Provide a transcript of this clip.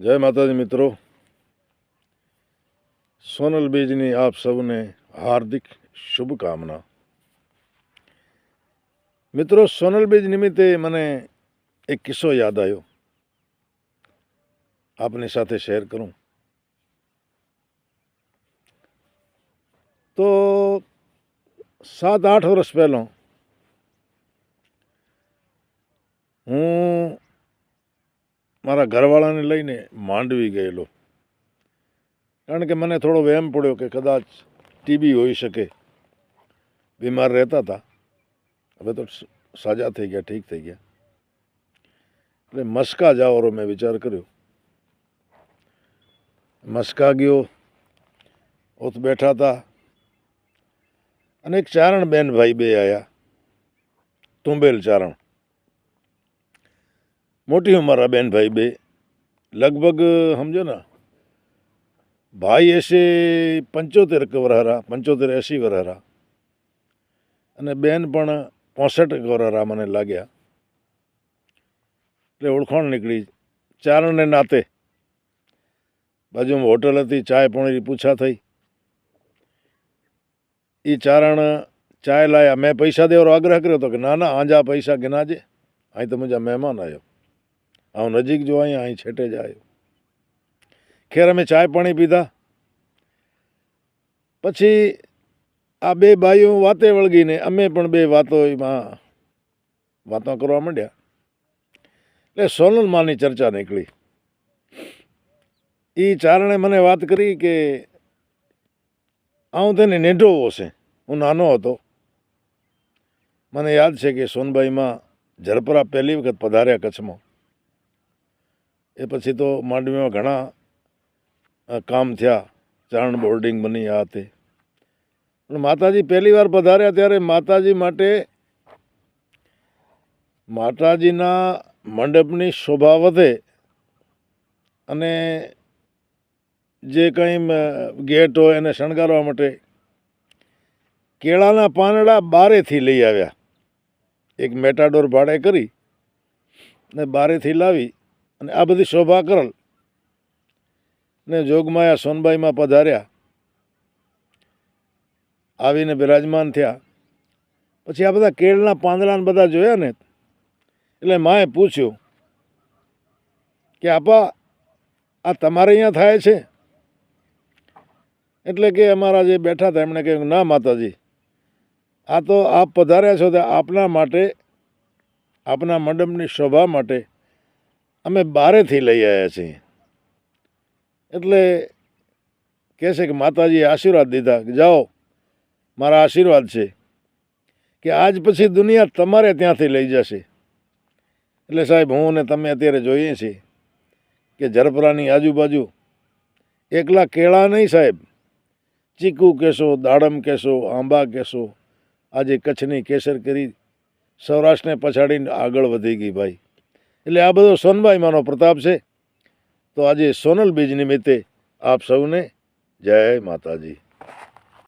જય માતાજી મિત્રો. સોનલ બીજની આપ સૌને હાર્દિક શુભકામના. મિત્રો, સોનલ બીજ નિમિત્તે મને એક કિસ્સો યાદ આવ્યો. આપની સાથે શેર કરું. તો સાત આઠ વર્ષ પહેલાં હું મારા ઘરવાળાને લઈને માંડવી ગયેલો. કારણ કે મને થોડો વહેમ પડ્યો કે કદાચ ટીબી હોઈ શકે. બીમાર રહેતા હતા. હવે તો સાજા થઈ ગયા, ઠીક થઈ ગયા. એટલે મસ્કા જવાનો મેં વિચાર કર્યો. મસ્કા ગયો ઓત બેઠા હતા અને એક ચારણ બેન ભાઈ બે આવ્યા તુંબેલ ચારણ. મોટી અમારા બેન ભાઈ બે. લગભગ, સમજો ને, ભાઈ હશે પંચોતેર વરહરા પંચોતેર એંસી વરહરા અને બેન પણ પોસઠ વરહરા મને લાગ્યા. એટલે ઓળખાણ નીકળી. ચારણને નાતે. બાજુમાં હોટલ હતી, ચાય પોણીની પૂછા થઈ. એ ચારણ ચાય લાયા. મેં પૈસા દેવાનો આગ્રહ કર્યો હતો કે ના ના, આંજા પૈસા ગિનાજે અહીં તો મુજા મહેમાન આવ્યો. આવું નજીક જો અહીંયા, અહીં છેટે જ આવ્યો ખેર અમે ચાય પાણી પીધા. પછી આ બે ભાઈઓ વાતે વળગીને, અમે પણ બે વાતો એમાં વાતો કરવા માંડ્યા. એટલે સોનલમાની ચર્ચા નીકળી. એ ચારણે મને વાત કરી કે આવું તેને નેઢો છે. હું નાનો હતો. મને યાદ છે કે સોનભાઈમાં ઝરપરા પહેલી વખત પધાર્યા કચ્છમાં. એ પછી તો માંડવીમાં ઘણા કામ થયા. ચારણ બોર્ડિંગ બની આ તે. પણ માતાજી પહેલી વાર પધાર્યા ત્યારે માતાજી માટે, માતાજીના મંડપની શોભા વધે અને જે કંઈ ગેટ હોય એને શણગારવા માટે કેળાના પાંદડા બારેથી લઈ આવ્યા. એક મેટાડોર ભાડે કરી ને બારેથી લાવી અને આ બધી શોભા કરલ ને જોગમાયા સોનબાઈમાં પધાર્યા. આવીને બિરાજમાન થયા. પછી આ બધા કેળના પાંદડાને બધા જોયા ને, એટલે માએ પૂછ્યું કે આપા, આ તમારે અહીંયા થાય છે? એટલે કે અમારા જે બેઠા હતા, એમણે કહ્યું, ના માતાજી, આ તો આપ પધાર્યા છો તે આપના માટે, આપના મંડપની શોભા માટે અમે બારેથી લઈ આવ્યા છીએ. એટલે કહે છે કે માતાજીએ આશીર્વાદ દીધા કે જાઓ, મારા આશીર્વાદ છે કે આજ પછી દુનિયા તમારે ત્યાંથી લઈ જશે. એટલે સાહેબ, હું ને તમે અત્યારે જોઈએ છીએ કે ઝરપરાની આજુબાજુ એકલા કેળા નહીં સાહેબ. ચીકુ કહેશો દાડમ કહેશો આંબા કહેશો આજે કચ્છની કેસર કરી સૌરાષ્ટ્રને પછાડીને આગળ વધી ગઈ ભાઈ. એટલે આ બધો સોનબાઈમાંનો પ્રતાપ છે. તો આજે સોનલ બીજ નિમિત્તે આપ સૌને જય માતાજી.